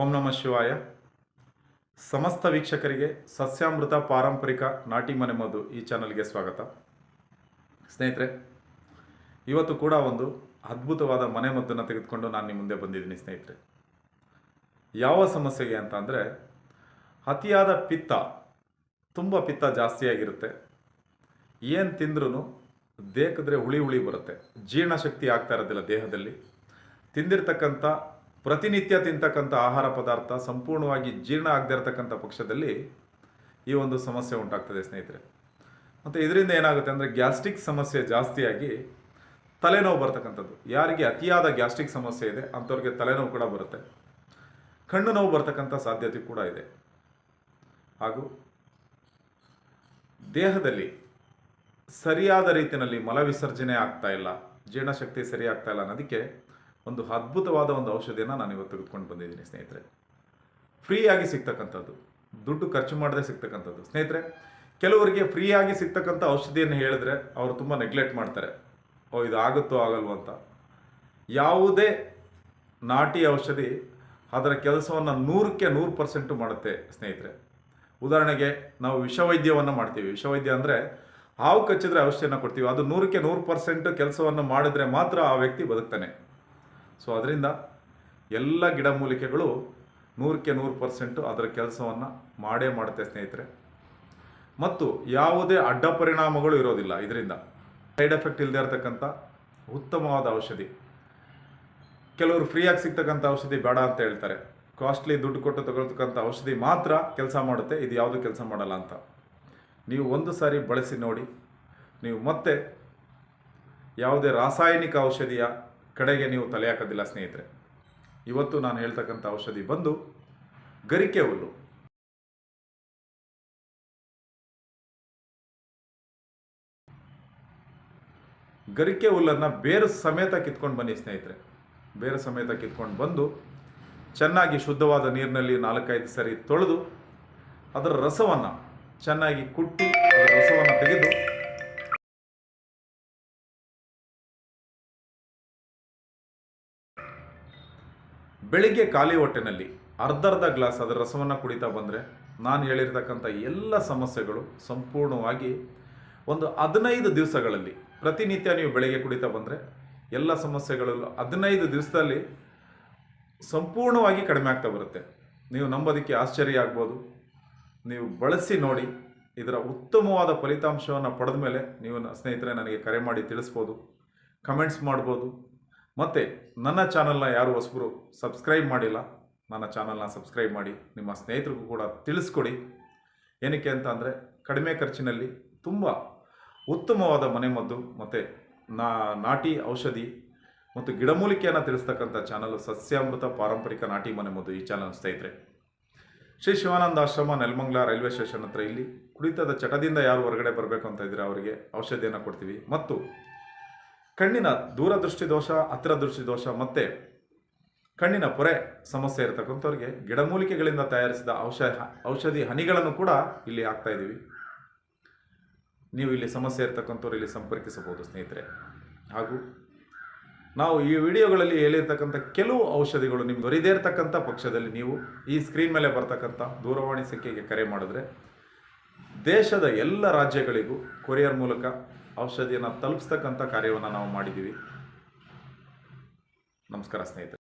ಓಂ ನಮಃ ಶಿವಾಯ. ಸಮಸ್ತ ವೀಕ್ಷಕರಿಗೆ ಸಸ್ಯಾಮೃತ ಪಾರಂಪರಿಕ ನಾಟಿ ಮನೆ ಮದ್ದು ಈ ಚಾನಲ್ಗೆ ಸ್ವಾಗತ. ಸ್ನೇಹಿತರೆ, ಇವತ್ತು ಕೂಡ ಒಂದು ಅದ್ಭುತವಾದ ಮನೆ ಮದ್ದನ್ನು ತೆಗೆದುಕೊಂಡು ನಾನು ನಿಮ್ಮ ಮುಂದೆ ಬಂದಿದ್ದೀನಿ ಸ್ನೇಹಿತರೆ. ಯಾವ ಸಮಸ್ಯೆಗೆ ಅಂತ ಅಂದರೆ, ಅತಿಯಾದ ಪಿತ್ತ, ತುಂಬ ಪಿತ್ತ ಜಾಸ್ತಿಯಾಗಿರುತ್ತೆ ಏನು ತಿಂದ್ರೂ ದೇಹದ್ರೆ ಹುಳಿ ಹುಳಿ ಬರುತ್ತೆ. ಜೀರ್ಣಶಕ್ತಿ ಆಗ್ತಾ ಇರೋದಿಲ್ಲ ದೇಹದಲ್ಲಿ. ತಿಂದಿರ್ತಕ್ಕಂಥ ಪ್ರತಿನಿತ್ಯ ತಿಂತಕ್ಕಂಥ ಆಹಾರ ಪದಾರ್ಥ ಸಂಪೂರ್ಣವಾಗಿ ಜೀರ್ಣ ಆಗದೇ ಇರತಕ್ಕಂಥ ಪಕ್ಷದಲ್ಲಿ ಈ ಒಂದು ಸಮಸ್ಯೆ ಉಂಟಾಗ್ತದೆ, ಸ್ನೇಹಿತರೆ. ಮತ್ತು ಇದರಿಂದ ಏನಾಗುತ್ತೆ ಅಂದರೆ ಗ್ಯಾಸ್ಟ್ರಿಕ್ ಸಮಸ್ಯೆ ಜಾಸ್ತಿಯಾಗಿ ತಲೆನೋವು ಬರ್ತಕ್ಕಂಥದ್ದು. ಯಾರಿಗೆ ಅತಿಯಾದ ಗ್ಯಾಸ್ಟ್ರಿಕ್ ಸಮಸ್ಯೆ ಇದೆ, ಅಂಥವ್ರಿಗೆ ತಲೆನೋವು ಕೂಡ ಬರುತ್ತೆ. ಕಣ್ಣು ನೋವು ಬರ್ತಕ್ಕಂಥ ಸಾಧ್ಯತೆ ಕೂಡ ಇದೆ. ಹಾಗೂ ದೇಹದಲ್ಲಿ ಸರಿಯಾದ ರೀತಿಯಲ್ಲಿ ಮಲ ವಿಸರ್ಜನೆ ಆಗ್ತಾ ಇಲ್ಲ, ಜೀರ್ಣಶಕ್ತಿ ಸರಿ ಆಗ್ತಾ ಇಲ್ಲ ಅನ್ನೋದಕ್ಕೆ ಒಂದು ಅದ್ಭುತವಾದ ಒಂದು ಔಷಧಿಯನ್ನು ನಾನು ಇವತ್ತು ತೆಗೆದುಕೊಂಡು ಬಂದಿದ್ದೀನಿ ಸ್ನೇಹಿತರೆ. ಫ್ರೀಯಾಗಿ ಸಿಗ್ತಕ್ಕಂಥದ್ದು, ದುಡ್ಡು ಖರ್ಚು ಮಾಡದೆ ಸಿಗ್ತಕ್ಕಂಥದ್ದು. ಸ್ನೇಹಿತರೆ, ಕೆಲವರಿಗೆ ಫ್ರೀಯಾಗಿ ಸಿಗ್ತಕ್ಕಂಥ ಔಷಧಿಯನ್ನು ಹೇಳಿದ್ರೆ ಅವರು ತುಂಬ ನೆಗ್ಲೆಕ್ಟ್ ಮಾಡ್ತಾರೆ. ಓ, ಇದು ಆಗುತ್ತೋ ಆಗಲ್ವೋ ಅಂತ. ಯಾವುದೇ ನಾಟಿ ಔಷಧಿ ಅದರ ಕೆಲಸವನ್ನು ನೂರಕ್ಕೆ ನೂರು ಪರ್ಸೆಂಟು ಮಾಡುತ್ತೆ ಸ್ನೇಹಿತರೆ. ಉದಾಹರಣೆಗೆ, ನಾವು ವಿಷವೈದ್ಯವನ್ನು ಮಾಡ್ತೀವಿ. ವಿಷವೈದ್ಯ ಅಂದರೆ ಹಾವು ಕಚ್ಚಿದ್ರೆ ಔಷಧಿಯನ್ನು ಕೊಡ್ತೀವಿ. ಅದು ನೂರಕ್ಕೆ ನೂರು ಪರ್ಸೆಂಟ್ ಕೆಲಸವನ್ನು ಮಾಡಿದ್ರೆ ಮಾತ್ರ ಆ ವ್ಯಕ್ತಿ ಬದುಕ್ತಾನೆ. ಸೊ ಅದರಿಂದ ಎಲ್ಲ ಗಿಡಮೂಲಿಕೆಗಳು ನೂರಕ್ಕೆ ನೂರು ಪರ್ಸೆಂಟು ಅದರ ಕೆಲಸವನ್ನು ಮಾಡೇ ಮಾಡುತ್ತೆ ಸ್ನೇಹಿತರೆ. ಮತ್ತು ಯಾವುದೇ ಅಡ್ಡ ಪರಿಣಾಮಗಳು ಇರೋದಿಲ್ಲ ಇದರಿಂದ. ಸೈಡ್ ಎಫೆಕ್ಟ್ ಇಲ್ಲದೆ ಇರತಕ್ಕಂಥ ಉತ್ತಮವಾದ ಔಷಧಿ. ಕೆಲವರು ಫ್ರೀಯಾಗಿ ಸಿಗ್ತಕ್ಕಂಥ ಔಷಧಿ ಬೇಡ ಅಂತ ಹೇಳ್ತಾರೆ. ಕಾಸ್ಟ್ಲಿ ದುಡ್ಡು ಕೊಟ್ಟು ತಗೊಳ್ತಕ್ಕಂಥ ಔಷಧಿ ಮಾತ್ರ ಕೆಲಸ ಮಾಡುತ್ತೆ, ಇದು ಯಾವುದು ಕೆಲಸ ಮಾಡಲ್ಲ ಅಂತ. ನೀವು ಒಂದು ಸಾರಿ ಬಳಸಿ ನೋಡಿ. ನೀವು ಮತ್ತೆ ಯಾವುದೇ ರಾಸಾಯನಿಕ ಔಷಧಿಯ ಕಡೆಗೆ ನೀವು ತಲೆ ಹಾಕೋದಿಲ್ಲ ಸ್ನೇಹಿತರೆ. ಇವತ್ತು ನಾನು ಹೇಳ್ತಕ್ಕಂಥ ಔಷಧಿ ಬಂದು ಗರಿಕೆ ಹುಲ್ಲು. ಗರಿಕೆ ಹುಲ್ಲನ್ನು ಬೇರು ಸಮೇತ ಕಿತ್ಕೊಂಡು ಬನ್ನಿ ಸ್ನೇಹಿತರೆ. ಬೇರು ಸಮೇತ ಕಿತ್ಕೊಂಡು ಬಂದು ಚೆನ್ನಾಗಿ ಶುದ್ಧವಾದ ನೀರಿನಲ್ಲಿ ನಾಲ್ಕೈದು ಸರಿ ತೊಳೆದು ಅದರ ರಸವನ್ನು ಚೆನ್ನಾಗಿ ಕುಟ್ಟಿ ಅದರ ರಸವನ್ನು ತೆಗೆದು ಬೆಳಿಗ್ಗೆ ಖಾಲಿ ಹೊಟ್ಟೆನಲ್ಲಿ ಅರ್ಧರ್ಧ ಗ್ಲಾಸ್ ಅದರ ರಸವನ್ನು ಕುಡಿತಾ ಬಂದರೆ ನಾನು ಹೇಳಿರ್ತಕ್ಕಂಥ ಎಲ್ಲ ಸಮಸ್ಯೆಗಳು ಸಂಪೂರ್ಣವಾಗಿ ಒಂದು ಹದಿನೈದು ದಿವಸಗಳಲ್ಲಿ ಪ್ರತಿನಿತ್ಯ ನೀವು ಬೆಳಗ್ಗೆ ಕುಡಿತಾ ಬಂದರೆ ಎಲ್ಲ ಸಮಸ್ಯೆಗಳಲ್ಲೂ ಹದಿನೈದು ದಿವಸದಲ್ಲಿ ಸಂಪೂರ್ಣವಾಗಿ ಕಡಿಮೆ ಆಗ್ತಾ ಬರುತ್ತೆ. ನೀವು ನಂಬೋದಕ್ಕೆ ಆಶ್ಚರ್ಯ ಆಗ್ಬೋದು. ನೀವು ಬಳಸಿ ನೋಡಿ, ಇದರ ಉತ್ತಮವಾದ ಫಲಿತಾಂಶವನ್ನು ಪಡೆದ ಮೇಲೆ ನೀವು ಸ್ನೇಹಿತರೆ ನನಗೆ ಕರೆ ಮಾಡಿ ತಿಳಿಸ್ಬೋದು. ಕಮೆಂಟ್ಸ್ ಮಾಡ್ಬೋದು. ಮತ್ತು ನನ್ನ ಚಾನಲ್ನ ಯಾರು ಹೊಸಬರು ಸಬ್ಸ್ಕ್ರೈಬ್ ಮಾಡಿಲ್ಲ, ನನ್ನ ಚಾನಲ್ನ ಸಬ್ಸ್ಕ್ರೈಬ್ ಮಾಡಿ, ನಿಮ್ಮ ಸ್ನೇಹಿತರಿಗೂ ಕೂಡ ತಿಳಿಸ್ಕೊಡಿ. ಏನಕ್ಕೆ ಅಂತ ಅಂದರೆ, ಕಡಿಮೆ ಖರ್ಚಿನಲ್ಲಿ ತುಂಬ ಉತ್ತಮವಾದ ಮನೆಮದ್ದು ಮತ್ತು ನಾ, ನಾಟಿ ಔಷಧಿ ಮತ್ತು ಗಿಡಮೂಲಿಕೆಯನ್ನು ತಿಳಿಸ್ತಕ್ಕಂಥ ಚಾನಲ್ ಸಸ್ಯಾಮೃತ ಪಾರಂಪರಿಕ ನಾಟಿ ಮನೆಮದ್ದು ಈ ಚಾನಲ್ ಸ್ನೇಹಿತರೆ ಶ್ರೀ ಶಿವಾನಂದ ಆಶ್ರಮ, ನೆಲಮಂಗ್ಲ ರೈಲ್ವೆ ಸ್ಟೇಷನ್ ಹತ್ರ ಇಲ್ಲಿ ಕುಡಿತದ ಚಟದಿಂದ ಯಾರು ಹೊರಗಡೆ ಬರಬೇಕು ಅಂತ ಇದ್ದರೆ ಅವರಿಗೆ ಔಷಧಿಯನ್ನು ಕೊಡ್ತೀವಿ. ಮತ್ತು ಕಣ್ಣಿನ ದೂರದೃಷ್ಟಿ ದೋಷ ಹತ್ತಿರ ದೃಷ್ಟಿ ದೋಷ ಮತ್ತು ಕಣ್ಣಿನ ಪೊರೆ ಸಮಸ್ಯೆ ಇರತಕ್ಕಂಥವ್ರಿಗೆ ಗಿಡಮೂಲಿಕೆಗಳಿಂದ ತಯಾರಿಸಿದ ಔಷಧ ಔಷಧಿ ಹನಿಗಳನ್ನು ಕೂಡ ಇಲ್ಲಿ ಹಾಕ್ತಾ ಇದ್ದೀವಿ. ನೀವು ಇಲ್ಲಿ ಸಮಸ್ಯೆ ಇರತಕ್ಕಂಥವ್ರು ಇಲ್ಲಿ ಸಂಪರ್ಕಿಸಬಹುದು ಸ್ನೇಹಿತರೆ. ಹಾಗೂ ನಾವು ಈ ವಿಡಿಯೋಗಳಲ್ಲಿ ಹೇಳಿರ್ತಕ್ಕಂಥ ಕೆಲವು ಔಷಧಿಗಳು ನಿಮ್ಗೆ ದೊರೆಯದೇ ಇರತಕ್ಕಂಥ ಪಕ್ಷದಲ್ಲಿ ನೀವು ಈ ಸ್ಕ್ರೀನ್ ಮೇಲೆ ಬರ್ತಕ್ಕಂಥ ದೂರವಾಣಿ ಸಂಖ್ಯೆಗೆ ಕರೆ ಮಾಡಿದ್ರೆ ದೇಶದ ಎಲ್ಲ ರಾಜ್ಯಗಳಿಗೂ ಕೊರಿಯರ್ ಮೂಲಕ ಔಷಧಿಯನ್ನು ತಲುಪಿಸ್ತಕ್ಕಂಥ ಕಾರ್ಯವನ್ನು ನಾವು ಮಾಡಿದ್ದೀವಿ. ನಮಸ್ಕಾರ ಸ್ನೇಹಿತರೆ.